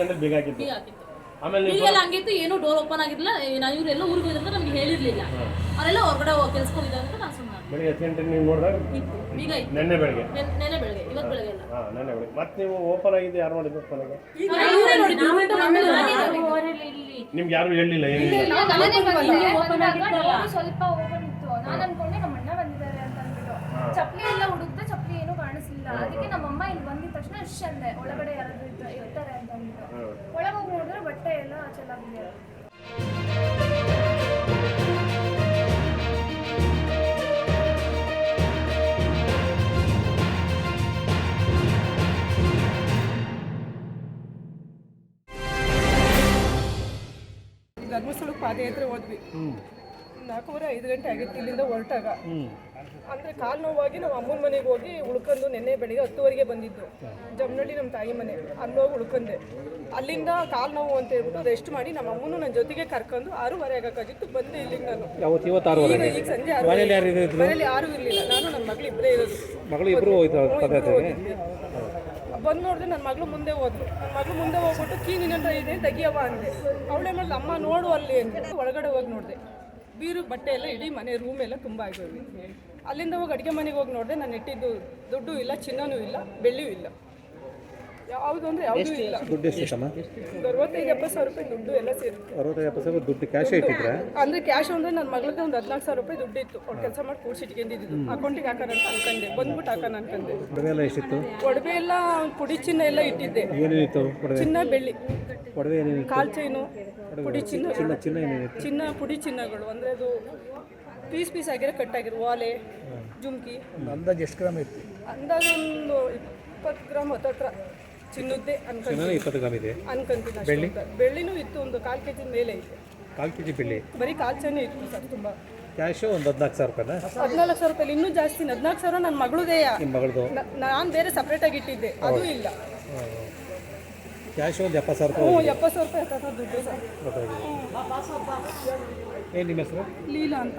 ಗಂಟೆಗೆ ಬೇಗ ಆಗಿತ್ತು ಆಮೇಲೆ ನೀವು ಬೀಗೆಲ್ಲ ಹಂಗಿತ್ತು ಏನೂ ಡೋರ್ ಓಪನ್ ಆಗಿರಲಿಲ್ಲ ನಾನು ಇವರೆಲ್ಲ ಊರಿಗೆ ಹೋಗಿದ್ರೆ ನಮ್ಗೆ ಹೇಳಿರ್ಲಿಲ್ಲ. ಅವರೆಲ್ಲ ಹೊರಗಡೆ ಕೆಲ್ಸಕೊಂಡಿದ್ದಾರೆ ಅಂತ ನಾನು ಸುಮ್ಮನೆ ಬೆಳಿಗ್ಗೆ ಹತ್ತು ಗಂಟೆಗೆ ನೀವು ನೋಡಿದಾಗ ಈಗ ಬೀಗ ಇತ್ತು. ನೆನ್ನೆ ಬೆಳಗ್ಗೆ. ನೆನ್- ನೆನ್ನೆ ಬೆಳಗ್ಗೆ ಇವತ್ತು ಬೆಳಗ್ಗೆ ಅಲ್ಲ ಹಾಂ ನೆನ್ನೆ ಬೆಳಗ್ಗೆ. ಮತ್ತೆ ನೀವು ಓಪನ್ ಆಗಿದೆ ಯಾರು ಮಾಡಿದ್ರು ಮನೆಗೆ? ಇವರೇ ನೋಡಿದ್ದು ಇವ್ರಿಂದ ಆಮೇಲೆ ನಾನೇ ನಿಮ್ಗೆ ಯಾರು ಹೇಳಲಿಲ್ಲ ಏನಿಲ್ಲ? ಡೋರು ಸ್ವಲ್ಪ ಓಪನ್ ಇತ್ತು. ನಾನು ಅನ್ಕೊಂಡೆ ನಮ್ಮ ಅಣ್ಣ ಬಂದಿದ್ದಾರೆ ಅಂತ ಅಂದ್ಬಿಟ್ಟು. ಚಪ್ಪಲಿ ಎಲ್ಲ ಕಾಣಿಸ್ಲಿಲ್ಲ ನಮ್ಮ ಅಮ್ಮ ಇಲ್ಲಿ ಬಂದಿದ ತಕ್ಷಣ ಇಷ್ಟ ಅಂದೆ ಒಳಗಡೆ ಯಾರಾದ್ರೂ ಇರ್ತ- ಇರ್ತಾರೆ ಅಂತ ಅಂದ್ಬಿಟ್ಟು. ಒಳಗೆ ಹೋಗಿ ನೋಡಿದ್ರೆ ಬಟ್ಟೆ ಎಲ್ಲ ಚೆನ್ನಾಗಿದೆ. ಧರ್ಮಸ್ಥಳಕ್ಕೆ ಪಾದಯಾತ್ರೆ ಹೋದ್ವಿ. ನಾಲ್ಕೂವರೆ ಐದು ಗಂಟೆ ಆಗಿತ್ತು ಇಲ್ಲಿಂದ ಹೊರಟಾಗ. ಅಂದರೆ ಕಾಲು ನೋವಾಗಿ ನಾವು ಅಮ್ಮನ ಮನೆಗೆ ಹೋಗಿ ಉಳ್ಕೊಂಡು ನಿನ್ನೆ ಬೆಳಿಗ್ಗೆ ಹತ್ತುವರೆಗೆ ಬಂದಿದ್ದು. ಜಮ್ನಳ್ಳಿ ನಮ್ಮ ತಾಯಿ ಮನೆ ಅಲ್ಲಿ ಹೋಗಿ ಉಳ್ಕೊಂಡೆ. ಅಲ್ಲಿಂದ ಕಾಲು ನೋವು ಅಂತ ಹೇಳ್ಬಿಟ್ಟು ರೆಸ್ಟ್ ಮಾಡಿ ನಮ್ಮ ಅಮ್ಮನು ನನ್ನ ಜೊತೆಗೆ ಕರ್ಕೊಂಡು ಆರೂವರೆ ಆಗಕ್ಕಾಗಿತ್ತು ಬಂದೆ ಇಲ್ಲಿಗೆ ನಾನು. ಈಗ ಈಗ ಸಂಜೆ ಆರು ಮನೇಲಿ ಯಾರು ಇರಲಿಲ್ಲ. ನಾನು ನನ್ನ ಮಗಳು ಇಬ್ಬರೇ ಇರೋದು. ಮಗಳು ಇಬ್ಬರು ಬಂದು ನೋಡಿದ್ರೆ ನನ್ನ ಮಗಳು ಮುಂದೆ ಹೋದ್ಲು. ನನ್ನ ಮಗಳು ಮುಂದೆ ಹೋಗ್ಬಿಟ್ಟು ಕೀ ನಿನ್ನ ಇದೆ ತೆಗಿಯವ ಅಂದೆ. ಅವಳೇ ಮಾಡಿದ ಅಮ್ಮ ನೋಡು ಅಲ್ಲಿ ಅಂತ ಒಳಗಡೆ ಹೋಗಿ ನೋಡಿದೆ. ಬೀರು ಬಟ್ಟೆ ಎಲ್ಲ ಇಡೀ ಮನೆ ರೂಮ್ ಎಲ್ಲ ತುಂಬ ಆಗಿದೆ ಅಲ್ಲಿಂದ ಹೋಗಿ ಅಡುಗೆ ಮನೆಗೆ ಹೋಗಿ ನೋಡಿದೆ ನಾನು ಇಟ್ಟಿದ್ದು ದುಡ್ಡು ಇಲ್ಲ ಚಿನ್ನನೂ ಇಲ್ಲ ಬೆಳ್ಳಿಯೂ ಇಲ್ಲ. ಯಾವುದು ಅಂದರೆ ಯಾವುದೂ ಇಲ್ಲ. ದುಡ್ಡು ಎಷ್ಟಿತ್ತಮ್ಮ ಒಂದು ಅರವತ್ತೈದು ಎಪ್ಪತ್ತು ಸಾವಿರ ರೂಪಾಯಿ ದುಡ್ಡು ಎಲ್ಲ ಸೇರಿ ಅರವತ್ತೈದು ಎಪ್ಪತ್ತು ಸಾವಿರ ದುಡ್ಡು ಕ್ಯಾಶೇ ಇಟ್ಟಿದ್ರೆ? ಅಂದ್ರೆ ಕ್ಯಾಶ್ ಅಂದರೆ ನನ್ನ ಮಗಳಿಗೆ ಒಂದು ಹದಿನಾಲ್ಕು ಸಾವಿರ ರೂಪಾಯಿ ದುಡ್ಡು ಇತ್ತು. ಅವ್ಳು ಕೆಲಸ ಮಾಡಿ ಕೂಡ್ಸಿಟ್ಕೊಂಡಿದ್ದು ಅಕೌಂಟಿಗೆ ಹಾಕೋಣ ಅಂತ ಅನ್ಕೊಂಡೆ. ಬಂದ್ಬಿಟ್ಟು ಹಾಕೋಣ ಅನ್ಕೊಂಡೆ. ಒಡವೆ ಎಲ್ಲ ಎಷ್ಟಿತ್ತು? ಒಡವೆ ಎಲ್ಲ ಪುಡಿ ಚಿನ್ನ ಎಲ್ಲ ಇಟ್ಟಿದ್ದೆ. ಏನೇನಿತ್ತು ಚಿನ್ನ ಬೆಳ್ಳಿ. ಒಡವೆ ಏನೇನು ಕಾಲ್ ಚೈನು ಪುಡಿ ಚಿನ್ನ. ಚಿನ್ನ ಚಿನ್ನ ಏನೇನಿತ್ತು? ಚಿನ್ನ ಪುಡಿ ಚಿನ್ನಗಳು. ಅಂದ್ರೆ ಅದು ಪೀಸ್ ಪೀಸ್ ಆಗಿರೋ ಕಟ್ಟಾಗಿರೋ ವಾಲೆ ಜುಮ್ಕಿ. ಅಂದಾಜು ಎಷ್ಟು ಗ್ರಾಮ್ ಇತ್ತು? ಅಂದಾಜು ಒಂದು ಇಪ್ಪತ್ತು ಗ್ರಾಮ್ ಹತ್ತತ್ರ ಚಿನ್ನದ್ದೇ ಅನ್ಕೊಂತೀನಿ. ಚಿನ್ನ ಇಪ್ಪತ್ತು ಗ್ರಾಮ್ ಇದೆ. ಅನ್ಕೊಂತೀನಿ ಅಷ್ಟೇ. ಅಂತ. ಬೆಳ್ಳಿನೂ ಇತ್ತು ಒಂದು ಕಾಲು ಕೆ ಜಿ ಮೇಲೆ ಇತ್ತು ಕಾಲು ಕೆ ಜಿ ಬೆಳ್ಳಿ? ಬರೀ ಕಾಲ್ ಚೈನೇ ಇತ್ತು ಸರ್ ತುಂಬ. ಕ್ಯಾಶು ಒಂದು ಹದಿನಾಲ್ಕು ಸಾವಿರ ರೂಪಾಯಿನ? ಹದಿನಾಲ್ಕು ಸಾವಿರ ರೂಪಾಯಿ ಇನ್ನೂ ಜಾಸ್ತಿ ಹದಿನಾಲ್ಕು ಸಾವಿರ ನನ್ನ ಮಗಳದೇ ನಿಮ್ಮ ಮಗಳದು? ನಾನು ಬೇರೆ ಸಪ್ರೇಟಾಗಿ ಇಟ್ಟಿದ್ದೆ. ಅದು ಇಲ್ಲ. ಕ್ಯಾಶು ಒಂದು ಎಪ್ಪತ್ತು ಸಾವಿರ ಹ್ಞೂ ರೂಪಾಯಿ ಎಪ್ಪತ್ತು ಸಾವಿರ ರೂಪಾಯಿ ಹತ್ರ ದುಡ್ಡು ಸರ್. ಗೊತ್ತಾಗಿದೆ. ಏನು ನಿಮ್ಮ ಹೆಸರು? ಲೀಲಾ ಅಂತ.